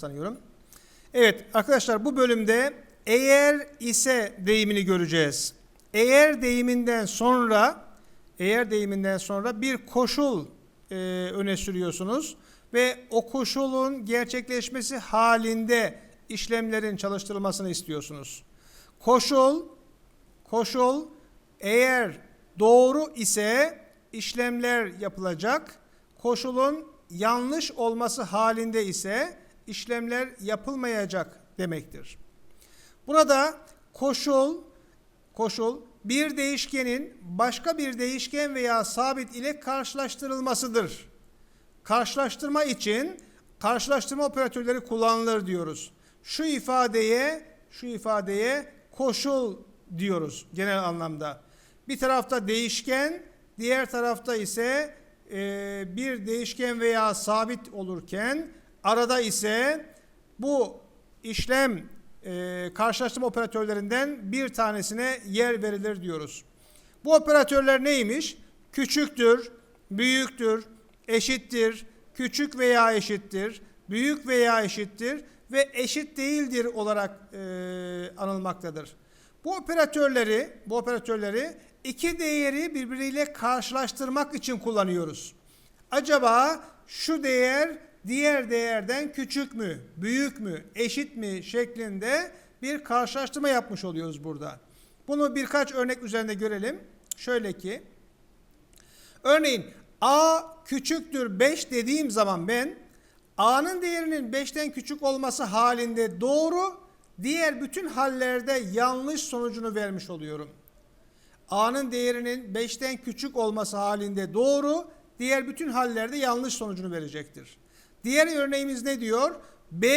sanıyorum. Evet arkadaşlar bu bölümde eğer ise deyimini göreceğiz. Eğer deyiminden sonra eğer deyiminden sonra bir koşul e, öne sürüyorsunuz ve o koşulun gerçekleşmesi halinde işlemlerin çalıştırılmasını istiyorsunuz. Koşul koşul eğer doğru ise işlemler yapılacak. Koşulun yanlış olması halinde ise işlemler yapılmayacak demektir. Burada koşul koşul bir değişkenin başka bir değişken veya sabit ile karşılaştırılmasıdır. Karşılaştırma için karşılaştırma operatörleri kullanılır diyoruz. Şu ifadeye şu ifadeye koşul diyoruz genel anlamda. Bir tarafta değişken, diğer tarafta ise e, bir değişken veya sabit olurken arada ise bu işlem e, karşılaştırma operatörlerinden bir tanesine yer verilir diyoruz. Bu operatörler neymiş? Küçüktür, büyüktür, eşittir, küçük veya eşittir, büyük veya eşittir ve eşit değildir olarak e, anılmaktadır. Bu operatörleri, bu operatörleri iki değeri birbiriyle karşılaştırmak için kullanıyoruz. Acaba şu değer diğer değerden küçük mü, büyük mü, eşit mi şeklinde bir karşılaştırma yapmış oluyoruz burada. Bunu birkaç örnek üzerinde görelim. Şöyle ki, örneğin a küçüktür 5 dediğim zaman ben a'nın değerinin 5'ten küçük olması halinde doğru, diğer bütün hallerde yanlış sonucunu vermiş oluyorum. a'nın değerinin 5'ten küçük olması halinde doğru, diğer bütün hallerde yanlış sonucunu verecektir. Diğer örneğimiz ne diyor? B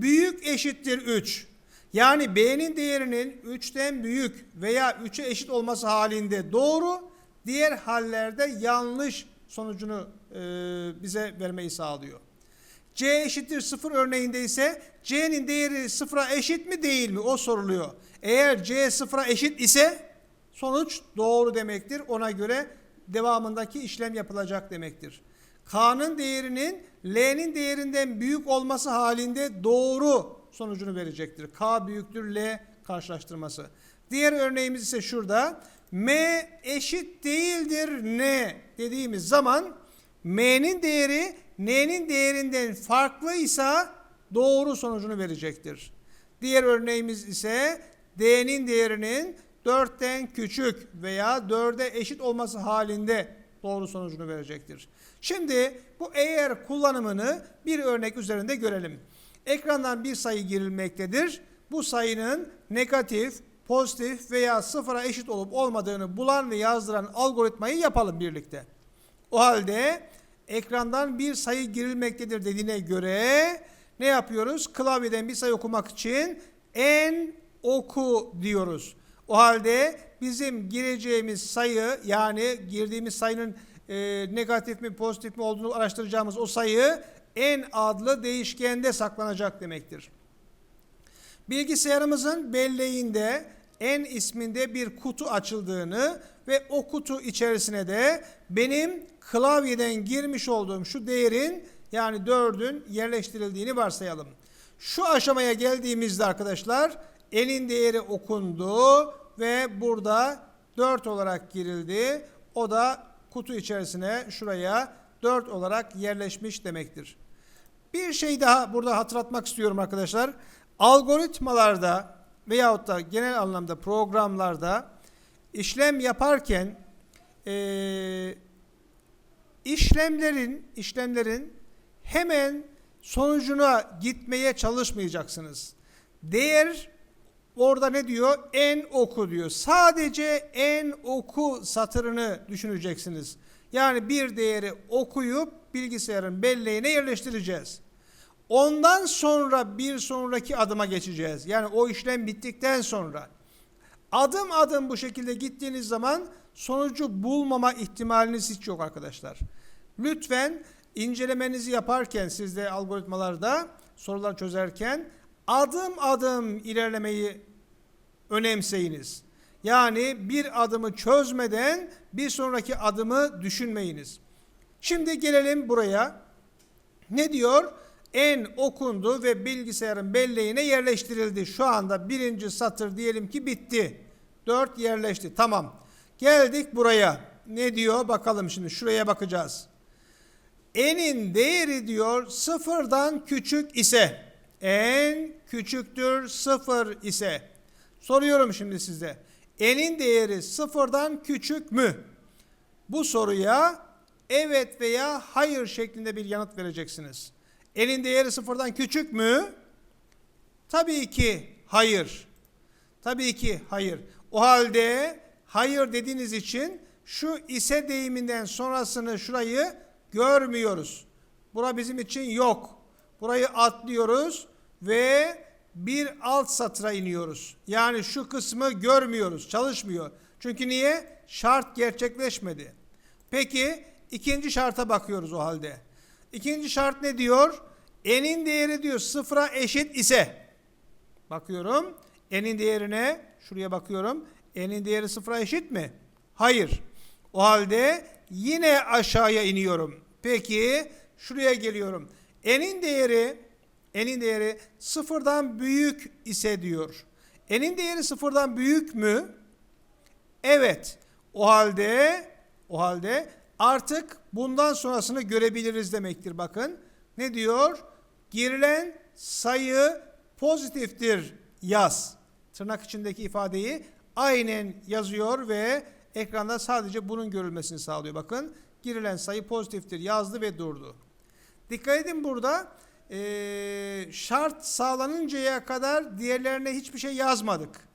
büyük eşittir 3. Yani B'nin değerinin 3'ten büyük veya 3'e eşit olması halinde doğru, diğer hallerde yanlış sonucunu e, bize vermeyi sağlıyor. C eşittir 0 örneğinde ise C'nin değeri 0'a eşit mi değil mi o soruluyor. Eğer C 0'a eşit ise sonuç doğru demektir. Ona göre devamındaki işlem yapılacak demektir. K'nın değerinin L'nin değerinden büyük olması halinde doğru sonucunu verecektir. K büyüktür L karşılaştırması. Diğer örneğimiz ise şurada. M eşit değildir N dediğimiz zaman M'nin değeri N'nin değerinden farklıysa doğru sonucunu verecektir. Diğer örneğimiz ise D'nin değerinin 4'ten küçük veya 4'e eşit olması halinde doğru sonucunu verecektir. Şimdi bu eğer kullanımını bir örnek üzerinde görelim. Ekrandan bir sayı girilmektedir. Bu sayının negatif, pozitif veya sıfıra eşit olup olmadığını bulan ve yazdıran algoritmayı yapalım birlikte. O halde ekrandan bir sayı girilmektedir dediğine göre ne yapıyoruz? Klavyeden bir sayı okumak için en oku diyoruz. O halde bizim gireceğimiz sayı yani girdiğimiz sayının e, negatif mi pozitif mi olduğunu araştıracağımız o sayı en adlı değişkende saklanacak demektir. Bilgisayarımızın belleğinde en isminde bir kutu açıldığını ve o kutu içerisine de benim klavyeden girmiş olduğum şu değerin yani 4'ün yerleştirildiğini varsayalım. Şu aşamaya geldiğimizde arkadaşlar elin değeri okundu ve burada 4 olarak girildi. O da kutu içerisine şuraya 4 olarak yerleşmiş demektir. Bir şey daha burada hatırlatmak istiyorum arkadaşlar. Algoritmalarda veyahut da genel anlamda programlarda işlem yaparken e, işlemlerin işlemlerin hemen sonucuna gitmeye çalışmayacaksınız. Değer orada ne diyor? En oku diyor. Sadece en oku satırını düşüneceksiniz. Yani bir değeri okuyup bilgisayarın belleğine yerleştireceğiz. Ondan sonra bir sonraki adıma geçeceğiz. Yani o işlem bittikten sonra. Adım adım bu şekilde gittiğiniz zaman sonucu bulmama ihtimaliniz hiç yok arkadaşlar. Lütfen incelemenizi yaparken sizde algoritmalarda sorular çözerken adım adım ilerlemeyi önemseyiniz. Yani bir adımı çözmeden bir sonraki adımı düşünmeyiniz. Şimdi gelelim buraya. Ne diyor? en okundu ve bilgisayarın belleğine yerleştirildi. Şu anda birinci satır diyelim ki bitti. 4 yerleşti. Tamam. Geldik buraya. Ne diyor? Bakalım şimdi. Şuraya bakacağız. N'in değeri diyor sıfırdan küçük ise n küçüktür sıfır ise soruyorum şimdi size n'in değeri sıfırdan küçük mü? Bu soruya evet veya hayır şeklinde bir yanıt vereceksiniz. N'in değeri sıfırdan küçük mü? Tabii ki hayır. Tabii ki hayır. O halde hayır dediğiniz için şu ise deyiminden sonrasını şurayı görmüyoruz. Bura bizim için yok. Burayı atlıyoruz ve bir alt satıra iniyoruz. Yani şu kısmı görmüyoruz, çalışmıyor. Çünkü niye? Şart gerçekleşmedi. Peki ikinci şarta bakıyoruz o halde. İkinci şart ne diyor? N'in değeri diyor sıfıra eşit ise. Bakıyorum. N'in değerine şuraya bakıyorum. N'in değeri sıfıra eşit mi? Hayır. O halde yine aşağıya iniyorum. Peki şuraya geliyorum. N'in değeri n'in değeri sıfırdan büyük ise diyor. N'in değeri sıfırdan büyük mü? Evet. O halde o halde artık bundan sonrasını görebiliriz demektir. Bakın ne diyor? Girilen sayı pozitiftir yaz. Tırnak içindeki ifadeyi aynen yazıyor ve ekranda sadece bunun görülmesini sağlıyor. Bakın girilen sayı pozitiftir yazdı ve durdu. Dikkat edin burada eee, şart sağlanıncaya kadar diğerlerine hiçbir şey yazmadık.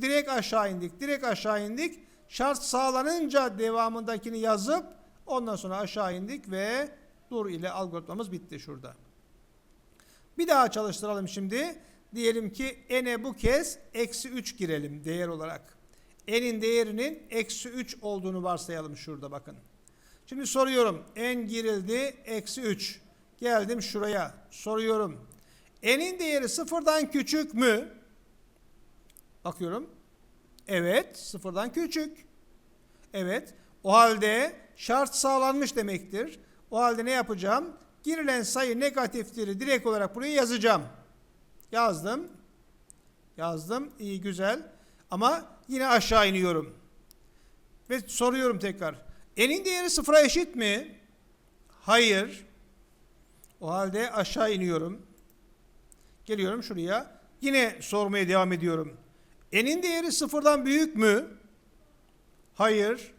Direkt aşağı indik, direkt aşağı indik. Şart sağlanınca devamındakini yazıp ondan sonra aşağı indik ve dur ile algoritmamız bitti şurada. Bir daha çalıştıralım şimdi. Diyelim ki n'e bu kez eksi 3 girelim değer olarak. n'in değerinin eksi 3 olduğunu varsayalım şurada bakın. Şimdi soruyorum. n girildi eksi 3. Geldim şuraya. Soruyorum. n'in değeri sıfırdan küçük mü? Bakıyorum. Evet, sıfırdan küçük. Evet. O halde şart sağlanmış demektir. O halde ne yapacağım? Girilen sayı negatiftir direkt olarak buraya yazacağım. Yazdım. Yazdım. İyi güzel. Ama yine aşağı iniyorum. Ve soruyorum tekrar. N'in değeri sıfıra eşit mi? Hayır. O halde aşağı iniyorum. Geliyorum şuraya. Yine sormaya devam ediyorum. N'in değeri sıfırdan büyük mü? Hayır.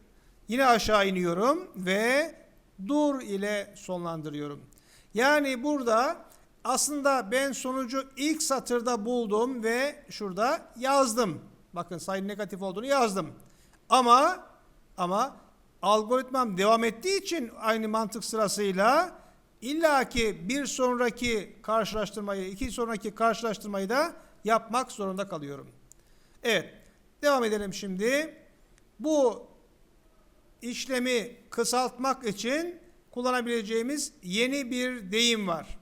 Yine aşağı iniyorum ve dur ile sonlandırıyorum. Yani burada aslında ben sonucu ilk satırda buldum ve şurada yazdım. Bakın sayı negatif olduğunu yazdım. Ama ama algoritmam devam ettiği için aynı mantık sırasıyla illaki bir sonraki karşılaştırmayı, iki sonraki karşılaştırmayı da yapmak zorunda kalıyorum. Evet, devam edelim şimdi. Bu işlemi kısaltmak için kullanabileceğimiz yeni bir deyim var.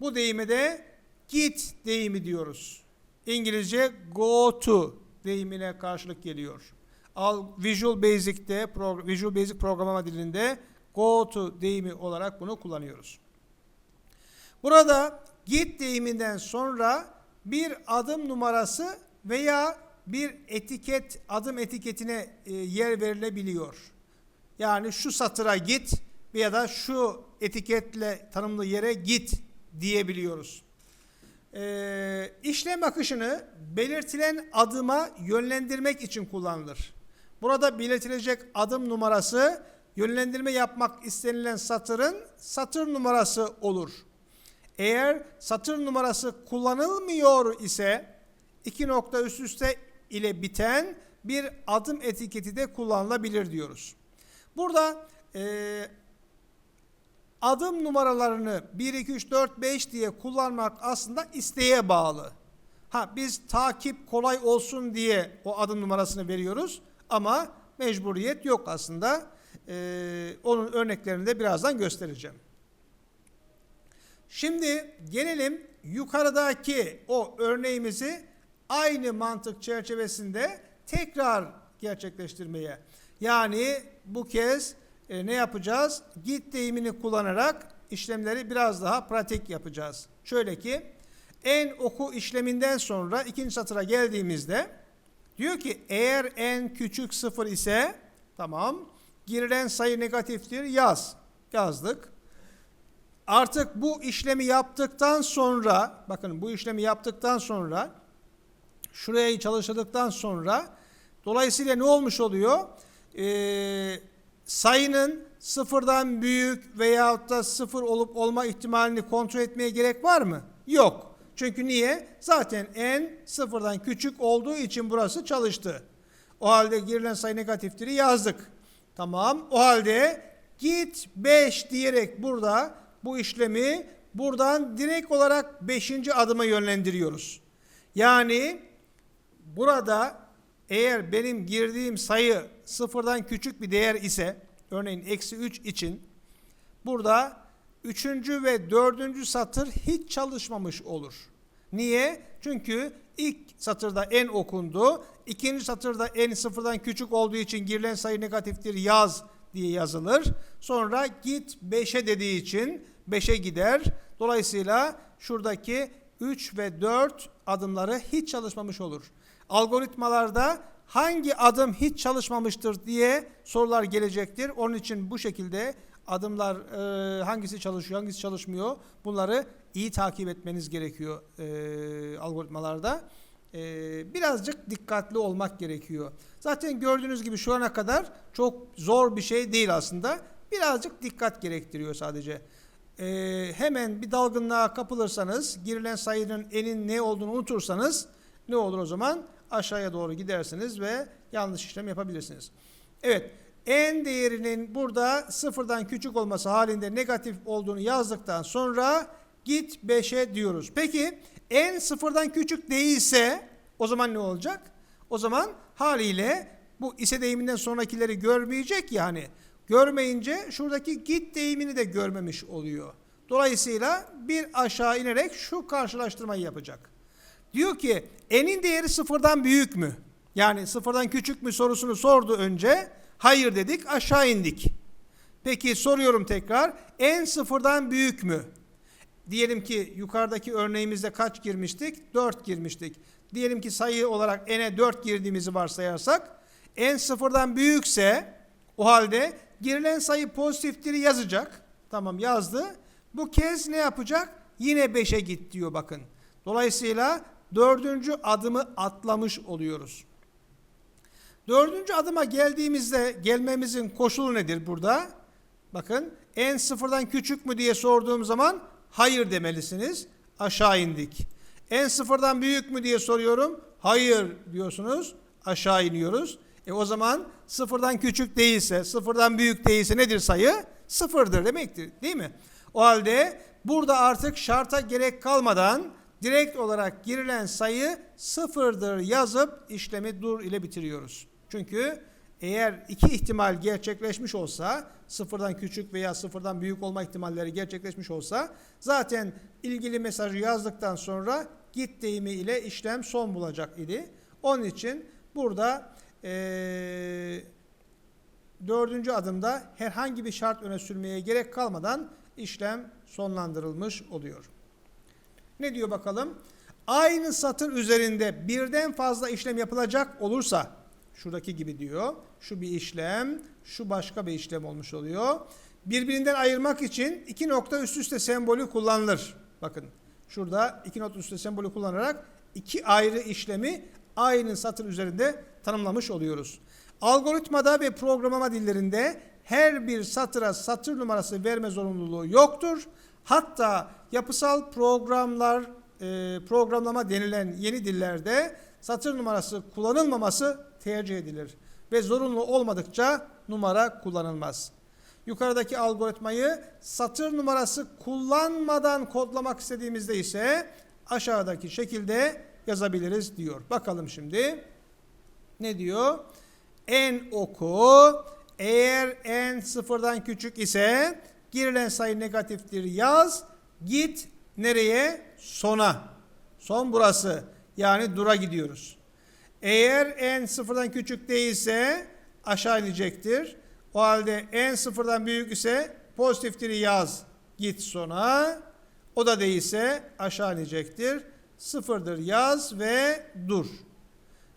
Bu deyime de git deyimi diyoruz. İngilizce go to deyimine karşılık geliyor. Al Visual Basic'te Visual Basic programlama dilinde go to deyimi olarak bunu kullanıyoruz. Burada git deyiminden sonra bir adım numarası veya bir etiket adım etiketine e, yer verilebiliyor. Yani şu satıra git veya da şu etiketle tanımlı yere git diyebiliyoruz. Ee, işlem akışını belirtilen adıma yönlendirmek için kullanılır. Burada belirtilecek adım numarası yönlendirme yapmak istenilen satırın satır numarası olur. Eğer satır numarası kullanılmıyor ise iki nokta üst üste ile biten bir adım etiketi de kullanılabilir diyoruz. Burada e, adım numaralarını 1, 2, 3, 4, 5 diye kullanmak aslında isteğe bağlı. Ha biz takip kolay olsun diye o adım numarasını veriyoruz ama mecburiyet yok aslında. Ee, onun örneklerini de birazdan göstereceğim. Şimdi gelelim yukarıdaki o örneğimizi aynı mantık çerçevesinde tekrar gerçekleştirmeye. Yani bu kez e, ne yapacağız? Git deyimini kullanarak işlemleri biraz daha pratik yapacağız. Şöyle ki en oku işleminden sonra ikinci satıra geldiğimizde diyor ki eğer en küçük sıfır ise tamam girilen sayı negatiftir yaz. Yazdık. Artık bu işlemi yaptıktan sonra bakın bu işlemi yaptıktan sonra şurayı çalıştırdıktan sonra dolayısıyla ne olmuş oluyor? Ee, sayının sıfırdan büyük veyahut da sıfır olup olma ihtimalini kontrol etmeye gerek var mı? Yok. Çünkü niye? Zaten n sıfırdan küçük olduğu için burası çalıştı. O halde girilen sayı negatiftir yazdık. Tamam. O halde git 5 diyerek burada bu işlemi buradan direkt olarak 5. adıma yönlendiriyoruz. Yani burada eğer benim girdiğim sayı sıfırdan küçük bir değer ise örneğin eksi 3 için burada üçüncü ve dördüncü satır hiç çalışmamış olur. Niye? Çünkü ilk satırda n okundu. ikinci satırda n sıfırdan küçük olduğu için girilen sayı negatiftir yaz diye yazılır. Sonra git 5'e dediği için 5'e gider. Dolayısıyla şuradaki 3 ve 4 adımları hiç çalışmamış olur. Algoritmalarda hangi adım hiç çalışmamıştır diye sorular gelecektir. Onun için bu şekilde adımlar e, hangisi çalışıyor, hangisi çalışmıyor bunları iyi takip etmeniz gerekiyor e, algoritmalarda. E, birazcık dikkatli olmak gerekiyor. Zaten gördüğünüz gibi şu ana kadar çok zor bir şey değil aslında. Birazcık dikkat gerektiriyor sadece. E, hemen bir dalgınlığa kapılırsanız, girilen sayının enin ne olduğunu unutursanız ne olur o zaman? Aşağıya doğru gidersiniz ve yanlış işlem yapabilirsiniz. Evet, n değerinin burada sıfırdan küçük olması halinde negatif olduğunu yazdıktan sonra git 5'e diyoruz. Peki n sıfırdan küçük değilse o zaman ne olacak? O zaman haliyle bu ise deyiminden sonrakileri görmeyecek yani. Görmeyince şuradaki git deyimini de görmemiş oluyor. Dolayısıyla bir aşağı inerek şu karşılaştırmayı yapacak. Diyor ki n'in değeri sıfırdan büyük mü? Yani sıfırdan küçük mü sorusunu sordu önce. Hayır dedik aşağı indik. Peki soruyorum tekrar. n sıfırdan büyük mü? Diyelim ki yukarıdaki örneğimizde kaç girmiştik? 4 girmiştik. Diyelim ki sayı olarak n'e 4 girdiğimizi varsayarsak n sıfırdan büyükse o halde girilen sayı pozitiftir yazacak. Tamam yazdı. Bu kez ne yapacak? Yine 5'e git diyor bakın. Dolayısıyla dördüncü adımı atlamış oluyoruz. Dördüncü adıma geldiğimizde gelmemizin koşulu nedir burada? Bakın en sıfırdan küçük mü diye sorduğum zaman hayır demelisiniz. Aşağı indik. En sıfırdan büyük mü diye soruyorum. Hayır diyorsunuz. Aşağı iniyoruz. E o zaman sıfırdan küçük değilse, sıfırdan büyük değilse nedir sayı? Sıfırdır demektir değil mi? O halde burada artık şarta gerek kalmadan direkt olarak girilen sayı sıfırdır yazıp işlemi dur ile bitiriyoruz. Çünkü eğer iki ihtimal gerçekleşmiş olsa, sıfırdan küçük veya sıfırdan büyük olma ihtimalleri gerçekleşmiş olsa, zaten ilgili mesajı yazdıktan sonra git deyimi ile işlem son bulacak idi. Onun için burada ee, dördüncü adımda herhangi bir şart öne sürmeye gerek kalmadan işlem sonlandırılmış oluyor. Ne diyor bakalım? Aynı satır üzerinde birden fazla işlem yapılacak olursa, şuradaki gibi diyor, şu bir işlem, şu başka bir işlem olmuş oluyor. Birbirinden ayırmak için iki nokta üst üste sembolü kullanılır. Bakın şurada iki nokta üst üste sembolü kullanarak iki ayrı işlemi aynı satır üzerinde tanımlamış oluyoruz. Algoritmada ve programlama dillerinde her bir satıra satır numarası verme zorunluluğu yoktur. Hatta yapısal programlar, e, programlama denilen yeni dillerde satır numarası kullanılmaması tercih edilir. Ve zorunlu olmadıkça numara kullanılmaz. Yukarıdaki algoritmayı satır numarası kullanmadan kodlamak istediğimizde ise aşağıdaki şekilde yazabiliriz diyor. Bakalım şimdi. Ne diyor? En oku eğer n sıfırdan küçük ise girilen sayı negatiftir yaz. Git nereye? Sona. Son burası. Yani dura gidiyoruz. Eğer n sıfırdan küçük değilse aşağı inecektir. O halde n sıfırdan büyük ise pozitiftir yaz. git sona. O da değilse aşağı inecektir. Sıfırdır yaz ve dur.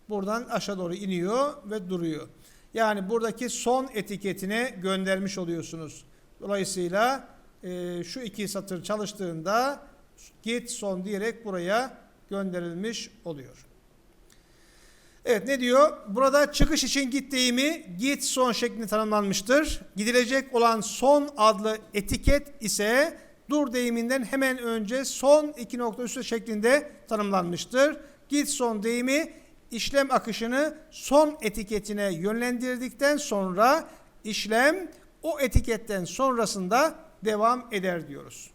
Buradan aşağı doğru iniyor ve duruyor. Yani buradaki son etiketine göndermiş oluyorsunuz. Dolayısıyla e, şu iki satır çalıştığında git son diyerek buraya gönderilmiş oluyor. Evet ne diyor? Burada çıkış için git deyimi git son şeklinde tanımlanmıştır. Gidilecek olan son adlı etiket ise dur deyiminden hemen önce son iki nokta üstü şeklinde tanımlanmıştır. Git son deyimi işlem akışını son etiketine yönlendirdikten sonra işlem o etiketten sonrasında devam eder diyoruz.